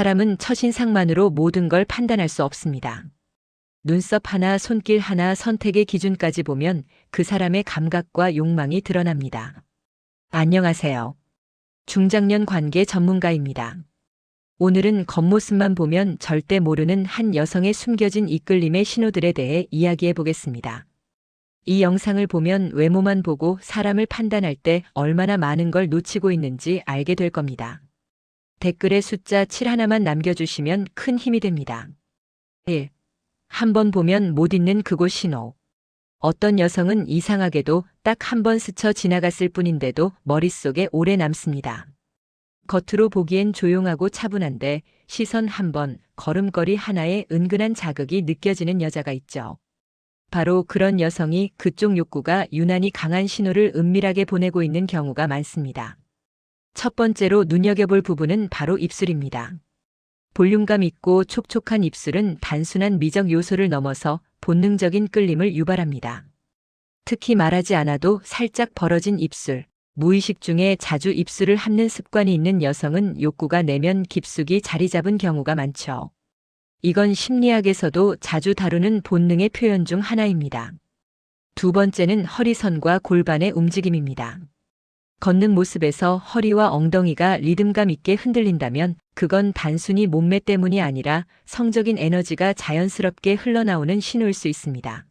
사람은 첫인상만으로 모든 걸 판단할 수 없습니다. 눈썹 하나, 손길 하나, 선택의 기준까지 보면 그 사람의 감각과 욕망이 드러납니다. 안녕하세요. 중장년 관계 전문가입니다. 오늘은 겉모습만 보면 절대 모르는 한 여성의 숨겨진 이끌림의 신호들에 대해 이야기해 보겠습니다. 이 영상을 보면 외모만 보고 사람을 판단할 때 얼마나 많은 걸 놓치고 있는지 알게 될 겁니다. 댓글에 숫자 7 하나만 남겨주시면 큰 힘이 됩니다. 1. 한번 보면 못 잊는 그곳 신호. 어떤 여성은 이상하게도 딱 한 번 스쳐 지나갔을 뿐인데도 머릿속에 오래 남습니다. 겉으로 보기엔 조용하고 차분한데 시선 한 번, 걸음걸이 하나에 은근한 자극이 느껴지는 여자가 있죠. 바로 그런 여성이 그쪽 욕구가 유난히 강한 신호를 은밀하게 보내고 있는 경우가 많습니다. 첫 번째로 눈여겨볼 부분은 바로 입술입니다. 볼륨감 있고 촉촉한 입술은 단순한 미적 요소를 넘어서 본능적인 끌림을 유발합니다. 특히 말하지 않아도 살짝 벌어진 입술, 무의식 중에 자주 입술을 함는 습관이 있는 여성은 욕구가 내면 깊숙이 자리 잡은 경우가 많죠. 이건 심리학에서도 자주 다루는 본능의 표현 중 하나입니다. 두 번째는 허리선과 골반의 움직임입니다. 걷는 모습에서 허리와 엉덩이가 리듬감 있게 흔들린다면 그건 단순히 몸매 때문이 아니라 성적인 에너지가 자연스럽게 흘러나오는 신호일 수 있습니다.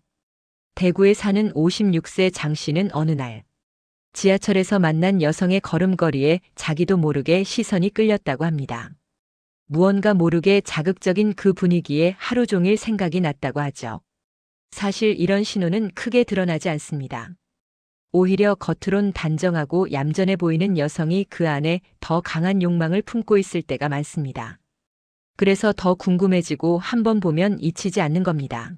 대구에 사는 56세 장 씨는 어느 날 지하철에서 만난 여성의 걸음걸이에 자기도 모르게 시선이 끌렸다고 합니다. 무언가 모르게 자극적인 그 분위기에 하루 종일 생각이 났다고 하죠. 사실 이런 신호는 크게 드러나지 않습니다. 오히려 겉으론 단정하고 얌전해 보이는 여성이 그 안에 더 강한 욕망을 품고 있을 때가 많습니다. 그래서 더 궁금해지고 한번 보면 잊히지 않는 겁니다.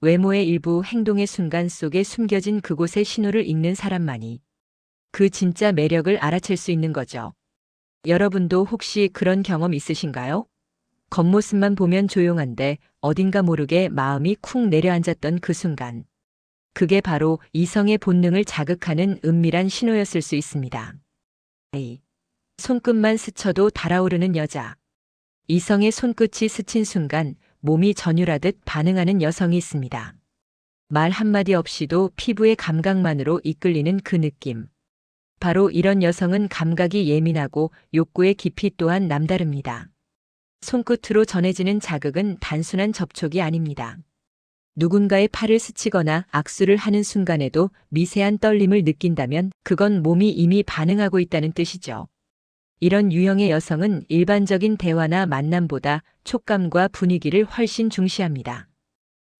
외모의 일부 행동의 순간 속에 숨겨진 그곳의 신호를 읽는 사람만이 그 진짜 매력을 알아챌 수 있는 거죠. 여러분도 혹시 그런 경험 있으신가요? 겉모습만 보면 조용한데 어딘가 모르게 마음이 쿵 내려앉았던 그 순간. 그게 바로 이성의 본능을 자극하는 은밀한 신호였을 수 있습니다. A. 손끝만 스쳐도 달아오르는 여자. 이성의 손끝이 스친 순간 몸이 전율하듯 반응하는 여성이 있습니다. 말 한마디 없이도 피부의 감각만으로 이끌리는 그 느낌. 바로 이런 여성은 감각이 예민하고 욕구의 깊이 또한 남다릅니다. 손끝으로 전해지는 자극은 단순한 접촉이 아닙니다. 누군가의 팔을 스치거나 악수를 하는 순간에도 미세한 떨림을 느낀다면 그건 몸이 이미 반응하고 있다는 뜻이죠. 이런 유형의 여성은 일반적인 대화나 만남보다 촉감과 분위기를 훨씬 중시합니다.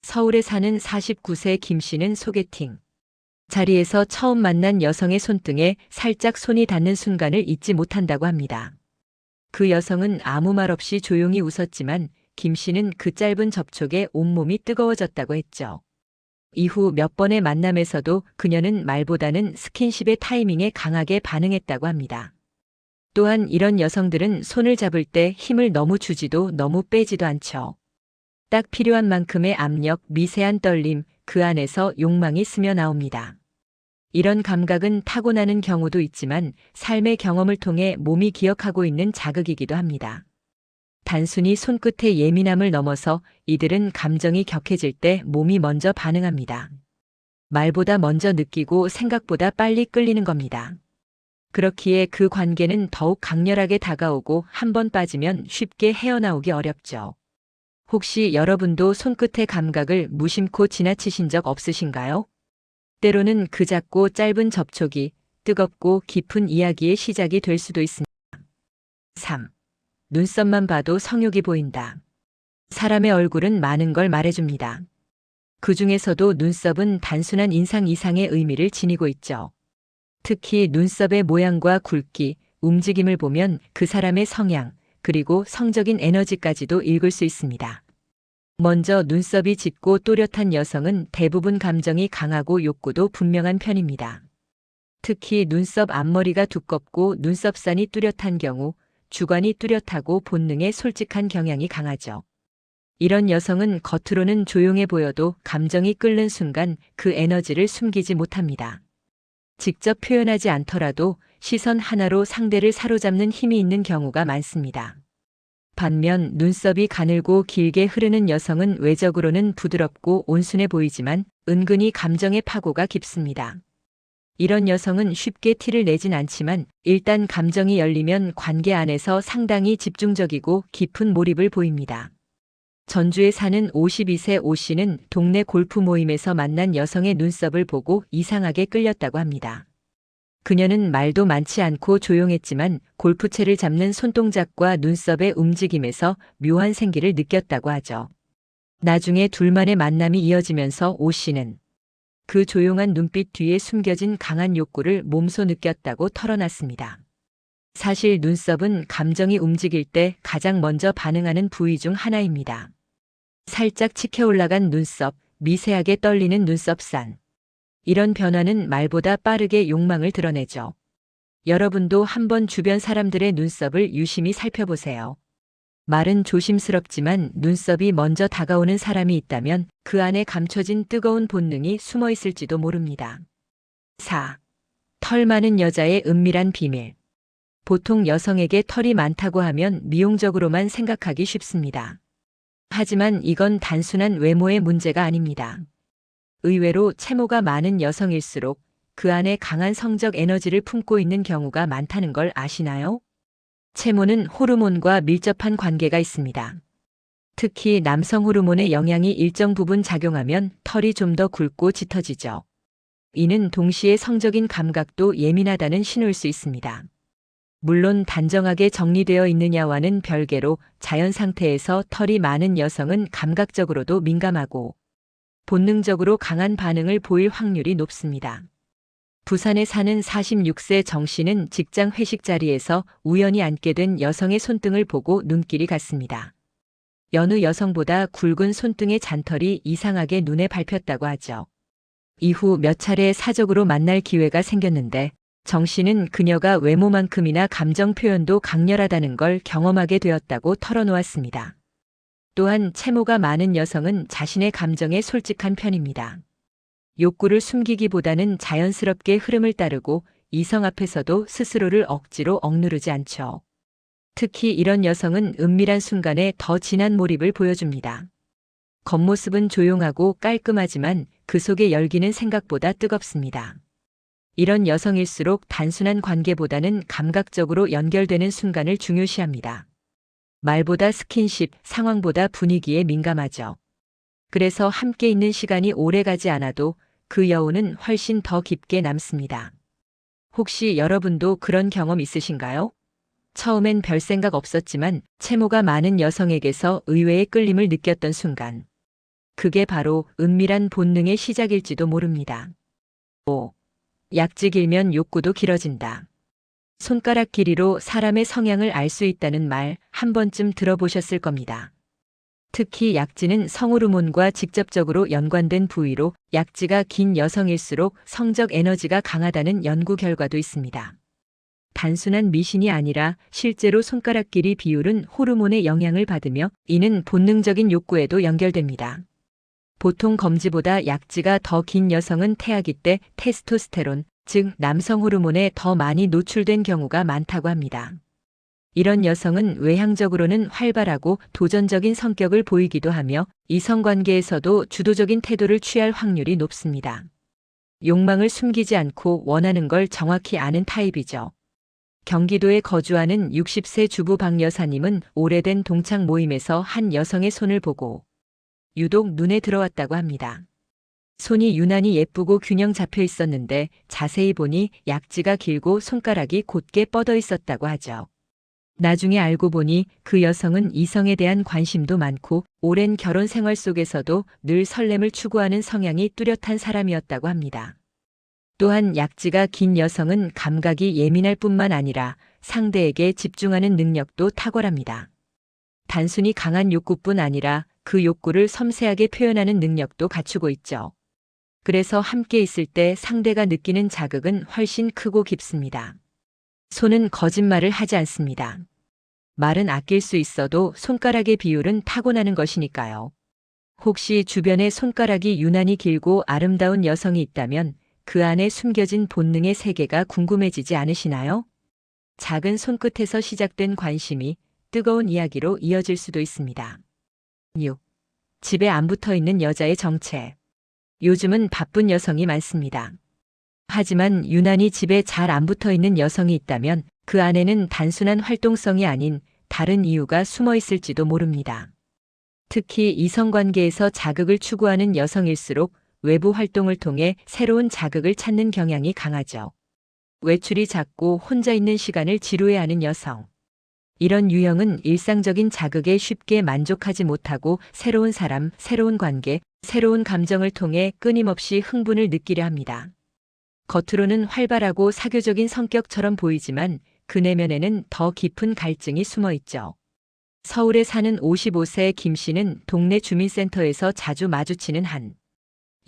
서울에 사는 49세 김 씨는 소개팅. 자리에서 처음 만난 여성의 손등에 살짝 손이 닿는 순간을 잊지 못한다고 합니다. 그 여성은 아무 말 없이 조용히 웃었지만 김 씨는 그 짧은 접촉에 온몸이 뜨거워졌다고 했죠. 이후 몇 번의 만남에서도 그녀는 말보다는 스킨십의 타이밍에 강하게 반응했다고 합니다. 또한 이런 여성들은 손을 잡을 때 힘을 너무 주지도 너무 빼지도 않죠. 딱 필요한 만큼의 압력, 미세한 떨림, 그 안에서 욕망이 스며 나옵니다. 이런 감각은 타고나는 경우도 있지만 삶의 경험을 통해 몸이 기억하고 있는 자극이기도 합니다. 단순히 손끝의 예민함을 넘어서 이들은 감정이 격해질 때 몸이 먼저 반응합니다. 말보다 먼저 느끼고 생각보다 빨리 끌리는 겁니다. 그렇기에 그 관계는 더욱 강렬하게 다가오고 한 번 빠지면 쉽게 헤어나오기 어렵죠. 혹시 여러분도 손끝의 감각을 무심코 지나치신 적 없으신가요? 때로는 그 작고 짧은 접촉이 뜨겁고 깊은 이야기의 시작이 될 수도 있습니다. 3. 눈썹만 봐도 성욕이 보인다. 사람의 얼굴은 많은 걸 말해줍니다. 그 중에서도 눈썹은 단순한 인상 이상의 의미를 지니고 있죠. 특히 눈썹의 모양과 굵기, 움직임을 보면 그 사람의 성향, 그리고 성적인 에너지까지도 읽을 수 있습니다. 먼저 눈썹이 짙고 또렷한 여성은 대부분 감정이 강하고 욕구도 분명한 편입니다. 특히 눈썹 앞머리가 두껍고 눈썹산이 뚜렷한 경우 주관이 뚜렷하고 본능에 솔직한 경향이 강하죠. 이런 여성은 겉으로는 조용해 보여도 감정이 끓는 순간 그 에너지를 숨기지 못합니다. 직접 표현하지 않더라도 시선 하나로 상대를 사로잡는 힘이 있는 경우가 많습니다. 반면 눈썹이 가늘고 길게 흐르는 여성은 외적으로는 부드럽고 온순해 보이지만 은근히 감정의 파고가 깊습니다. 이런 여성은 쉽게 티를 내진 않지만 일단 감정이 열리면 관계 안에서 상당히 집중적이고 깊은 몰입을 보입니다. 전주에 사는 52세 오 씨는 동네 골프 모임에서 만난 여성의 눈썹을 보고 이상하게 끌렸다고 합니다. 그녀는 말도 많지 않고 조용했지만 골프채를 잡는 손동작과 눈썹의 움직임에서 묘한 생기를 느꼈다고 하죠. 나중에 둘만의 만남이 이어지면서 오 씨는 그 조용한 눈빛 뒤에 숨겨진 강한 욕구를 몸소 느꼈다고 털어놨습니다. 사실 눈썹은 감정이 움직일 때 가장 먼저 반응하는 부위 중 하나입니다. 살짝 치켜 올라간 눈썹, 미세하게 떨리는 눈썹산. 이런 변화는 말보다 빠르게 욕망을 드러내죠. 여러분도 한번 주변 사람들의 눈썹을 유심히 살펴보세요. 말은 조심스럽지만 눈썹이 먼저 다가오는 사람이 있다면 그 안에 감춰진 뜨거운 본능이 숨어 있을지도 모릅니다. 4. 털 많은 여자의 은밀한 비밀. 보통 여성에게 털이 많다고 하면 미용적으로만 생각하기 쉽습니다. 하지만 이건 단순한 외모의 문제가 아닙니다. 의외로 채모가 많은 여성일수록 그 안에 강한 성적 에너지를 품고 있는 경우가 많다는 걸 아시나요? 채모는 호르몬과 밀접한 관계가 있습니다. 특히 남성 호르몬의 영향이 일정 부분 작용하면 털이 좀 더 굵고 짙어지죠. 이는 동시에 성적인 감각도 예민하다는 신호일 수 있습니다. 물론 단정하게 정리되어 있느냐와는 별개로 자연 상태에서 털이 많은 여성은 감각적으로도 민감하고 본능적으로 강한 반응을 보일 확률이 높습니다. 부산에 사는 46세 정 씨는 직장 회식 자리에서 우연히 앉게 된 여성의 손등을 보고 눈길이 갔습니다. 여느 여성보다 굵은 손등의 잔털이 이상하게 눈에 밟혔다고 하죠. 이후 몇 차례 사적으로 만날 기회가 생겼는데 정 씨는 그녀가 외모만큼이나 감정 표현도 강렬하다는 걸 경험하게 되었다고 털어놓았습니다. 또한 채모가 많은 여성은 자신의 감정에 솔직한 편입니다. 욕구를 숨기기보다는 자연스럽게 흐름을 따르고 이성 앞에서도 스스로를 억지로 억누르지 않죠. 특히 이런 여성은 은밀한 순간에 더 진한 몰입을 보여줍니다. 겉모습은 조용하고 깔끔하지만 그 속의 열기는 생각보다 뜨겁습니다. 이런 여성일수록 단순한 관계보다는 감각적으로 연결되는 순간을 중요시합니다. 말보다 스킨십, 상황보다 분위기에 민감하죠. 그래서 함께 있는 시간이 오래 가지 않아도 그 여운은 훨씬 더 깊게 남습니다. 혹시 여러분도 그런 경험 있으신가요? 처음엔 별 생각 없었지만 채모가 많은 여성에게서 의외의 끌림을 느꼈던 순간. 그게 바로 은밀한 본능의 시작일지도 모릅니다. 5. 약지 길면 욕구도 길어진다. 손가락 길이로 사람의 성향을 알 수 있다는 말 한 번쯤 들어보셨을 겁니다. 특히 약지는 성호르몬과 직접적으로 연관된 부위로 약지가 긴 여성일수록 성적 에너지가 강하다는 연구 결과도 있습니다. 단순한 미신이 아니라 실제로 손가락 길이 비율은 호르몬의 영향을 받으며 이는 본능적인 욕구에도 연결됩니다. 보통 검지보다 약지가 더 긴 여성은 태아기 때 테스토스테론, 즉 남성 호르몬에 더 많이 노출된 경우가 많다고 합니다. 이런 여성은 외향적으로는 활발하고 도전적인 성격을 보이기도 하며 이성관계에서도 주도적인 태도를 취할 확률이 높습니다. 욕망을 숨기지 않고 원하는 걸 정확히 아는 타입이죠. 경기도에 거주하는 60세 주부 박 여사님은 오래된 동창 모임에서 한 여성의 손을 보고 유독 눈에 들어왔다고 합니다. 손이 유난히 예쁘고 균형 잡혀 있었는데 자세히 보니 약지가 길고 손가락이 곧게 뻗어 있었다고 하죠. 나중에 알고 보니 그 여성은 이성에 대한 관심도 많고 오랜 결혼 생활 속에서도 늘 설렘을 추구하는 성향이 뚜렷한 사람이었다고 합니다. 또한 약지가 긴 여성은 감각이 예민할 뿐만 아니라 상대에게 집중하는 능력도 탁월합니다. 단순히 강한 욕구뿐 아니라 그 욕구를 섬세하게 표현하는 능력도 갖추고 있죠. 그래서 함께 있을 때 상대가 느끼는 자극은 훨씬 크고 깊습니다. 손은 거짓말을 하지 않습니다. 말은 아낄 수 있어도 손가락의 비율은 타고나는 것이니까요. 혹시 주변에 손가락이 유난히 길고 아름다운 여성이 있다면 그 안에 숨겨진 본능의 세계가 궁금해지지 않으시나요? 작은 손끝에서 시작된 관심이 뜨거운 이야기로 이어질 수도 있습니다. 6. 집에 안 붙어 있는 여자의 정체. 요즘은 바쁜 여성이 많습니다. 하지만 유난히 집에 잘 안 붙어 있는 여성이 있다면 그 안에는 단순한 활동성이 아닌 다른 이유가 숨어 있을지도 모릅니다. 특히 이성관계에서 자극을 추구하는 여성일수록 외부 활동을 통해 새로운 자극을 찾는 경향이 강하죠. 외출이 작고 혼자 있는 시간을 지루해하는 여성. 이런 유형은 일상적인 자극에 쉽게 만족하지 못하고 새로운 사람, 새로운 관계, 새로운 감정을 통해 끊임없이 흥분을 느끼려 합니다. 겉으로는 활발하고 사교적인 성격처럼 보이지만 그 내면에는 더 깊은 갈증이 숨어 있죠. 서울에 사는 55세 김 씨는 동네 주민센터에서 자주 마주치는 한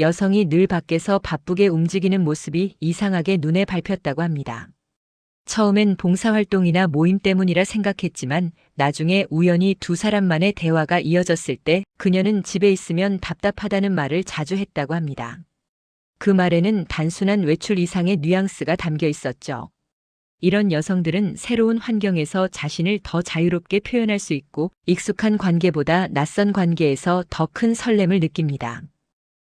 여성이 늘 밖에서 바쁘게 움직이는 모습이 이상하게 눈에 밟혔다고 합니다. 처음엔 봉사활동이나 모임 때문이라 생각했지만 나중에 우연히 두 사람만의 대화가 이어졌을 때 그녀는 집에 있으면 답답하다는 말을 자주 했다고 합니다. 그 말에는 단순한 외출 이상의 뉘앙스가 담겨 있었죠. 이런 여성들은 새로운 환경에서 자신을 더 자유롭게 표현할 수 있고 익숙한 관계보다 낯선 관계에서 더 큰 설렘을 느낍니다.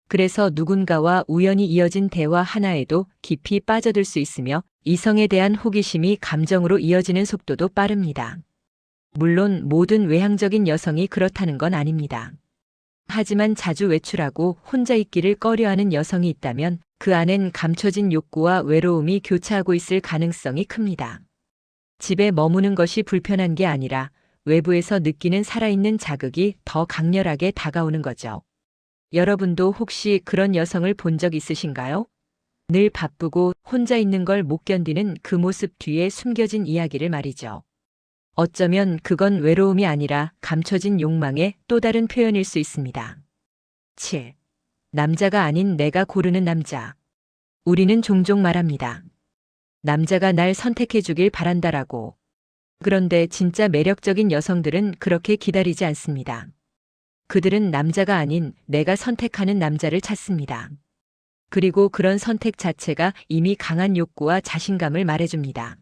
그래서 누군가와 우연히 이어진 대화 하나에도 깊이 빠져들 수 있으며 이성에 대한 호기심이 감정으로 이어지는 속도도 빠릅니다. 물론 모든 외향적인 여성이 그렇다는 건 아닙니다. 하지만 자주 외출하고 혼자 있기를 꺼려하는 여성이 있다면 그 안엔 감춰진 욕구와 외로움이 교차하고 있을 가능성이 큽니다. 집에 머무는 것이 불편한 게 아니라 외부에서 느끼는 살아있는 자극이 더 강렬하게 다가오는 거죠. 여러분도 혹시 그런 여성을 본 적 있으신가요? 늘 바쁘고 혼자 있는 걸 못 견디는 그 모습 뒤에 숨겨진 이야기를 말이죠. 어쩌면 그건 외로움이 아니라 감춰진 욕망의 또 다른 표현일 수 있습니다. 7. 남자가 아닌 내가 고르는 남자. 우리는 종종 말합니다. 남자가 날 선택해 주길 바란다라고. 그런데 진짜 매력적인 여성들은 그렇게 기다리지 않습니다. 그들은 남자가 아닌 내가 선택하는 남자를 찾습니다. 그리고 그런 선택 자체가 이미 강한 욕구와 자신감을 말해줍니다.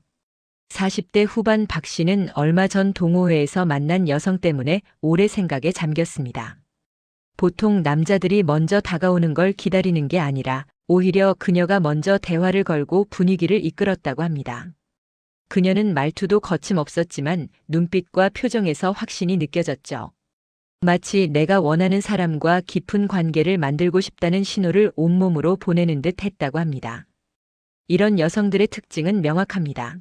40대 후반 박 씨는 얼마 전 동호회에서 만난 여성 때문에 오래 생각에 잠겼습니다. 보통 남자들이 먼저 다가오는 걸 기다리는 게 아니라 오히려 그녀가 먼저 대화를 걸고 분위기를 이끌었다고 합니다. 그녀는 말투도 거침없었지만 눈빛과 표정에서 확신이 느껴졌죠. 마치 내가 원하는 사람과 깊은 관계를 만들고 싶다는 신호를 온몸으로 보내는 듯 했다고 합니다. 이런 여성들의 특징은 명확합니다.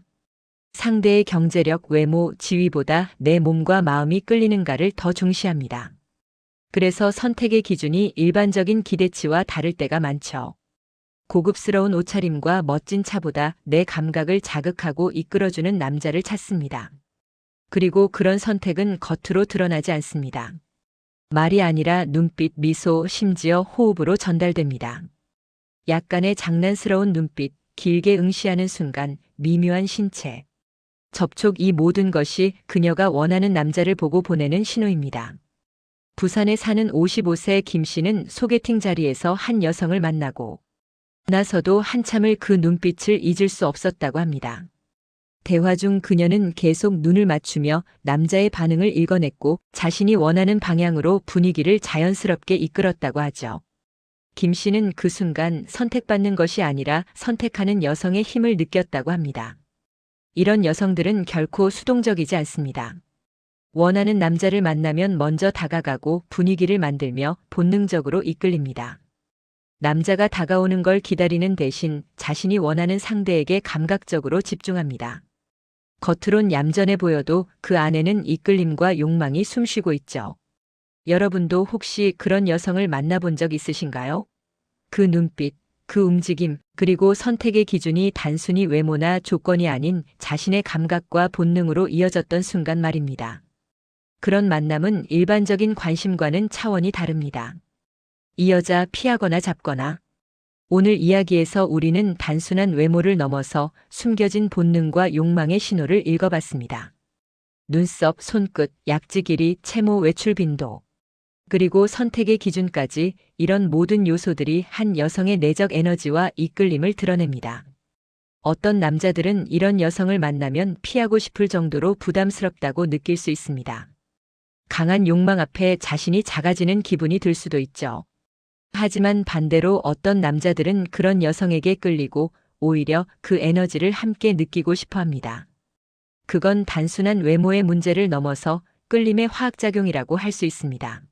상대의 경제력, 외모, 지위보다 내 몸과 마음이 끌리는가를 더 중시합니다. 그래서 선택의 기준이 일반적인 기대치와 다를 때가 많죠. 고급스러운 옷차림과 멋진 차보다 내 감각을 자극하고 이끌어주는 남자를 찾습니다. 그리고 그런 선택은 겉으로 드러나지 않습니다. 말이 아니라 눈빛, 미소, 심지어 호흡으로 전달됩니다. 약간의 장난스러운 눈빛, 길게 응시하는 순간, 미묘한 신체. 접촉 이 모든 것이 그녀가 원하는 남자를 보고 보내는 신호입니다. 부산에 사는 55세 김 씨는 소개팅 자리에서 한 여성을 만나고 나서도 한참을 그 눈빛을 잊을 수 없었다고 합니다. 대화 중 그녀는 계속 눈을 맞추며 남자의 반응을 읽어냈고 자신이 원하는 방향으로 분위기를 자연스럽게 이끌었다고 하죠. 김 씨는 그 순간 선택받는 것이 아니라 선택하는 여성의 힘을 느꼈다고 합니다. 이런 여성들은 결코 수동적이지 않습니다. 원하는 남자를 만나면 먼저 다가가고 분위기를 만들며 본능적으로 이끌립니다. 남자가 다가오는 걸 기다리는 대신 자신이 원하는 상대에게 감각적으로 집중합니다. 겉으론 얌전해 보여도 그 안에는 이끌림과 욕망이 숨쉬고 있죠. 여러분도 혹시 그런 여성을 만나본 적 있으신가요? 그 눈빛, 그 움직임, 그리고 선택의 기준이 단순히 외모나 조건이 아닌 자신의 감각과 본능으로 이어졌던 순간 말입니다. 그런 만남은 일반적인 관심과는 차원이 다릅니다. 이 여자 피하거나 잡거나 오늘 이야기에서 우리는 단순한 외모를 넘어서 숨겨진 본능과 욕망의 신호를 읽어봤습니다. 눈썹, 손끝, 약지 길이, 채모 외출 빈도. 그리고 선택의 기준까지 이런 모든 요소들이 한 여성의 내적 에너지와 이끌림을 드러냅니다. 어떤 남자들은 이런 여성을 만나면 피하고 싶을 정도로 부담스럽다고 느낄 수 있습니다. 강한 욕망 앞에 자신이 작아지는 기분이 들 수도 있죠. 하지만 반대로 어떤 남자들은 그런 여성에게 끌리고 오히려 그 에너지를 함께 느끼고 싶어 합니다. 그건 단순한 외모의 문제를 넘어서 끌림의 화학작용이라고 할 수 있습니다.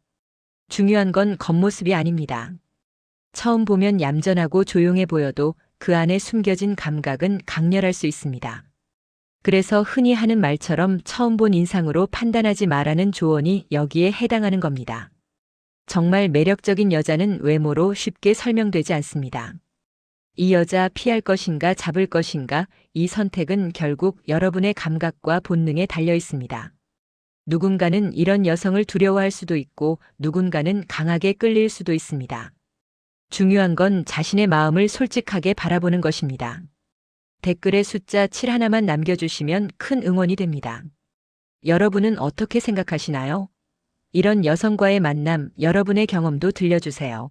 중요한 건 겉모습이 아닙니다. 처음 보면 얌전하고 조용해 보여도 그 안에 숨겨진 감각은 강렬할 수 있습니다. 그래서 흔히 하는 말처럼 처음 본 인상으로 판단하지 말라는 조언이 여기에 해당하는 겁니다. 정말 매력적인 여자는 외모로 쉽게 설명되지 않습니다. 이 여자 피할 것인가 잡을 것인가 이 선택은 결국 여러분의 감각과 본능에 달려 있습니다. 누군가는 이런 여성을 두려워할 수도 있고 누군가는 강하게 끌릴 수도 있습니다. 중요한 건 자신의 마음을 솔직하게 바라보는 것입니다. 댓글에 숫자 7 하나만 남겨주시면 큰 응원이 됩니다. 여러분은 어떻게 생각하시나요? 이런 여성과의 만남, 여러분의 경험도 들려주세요.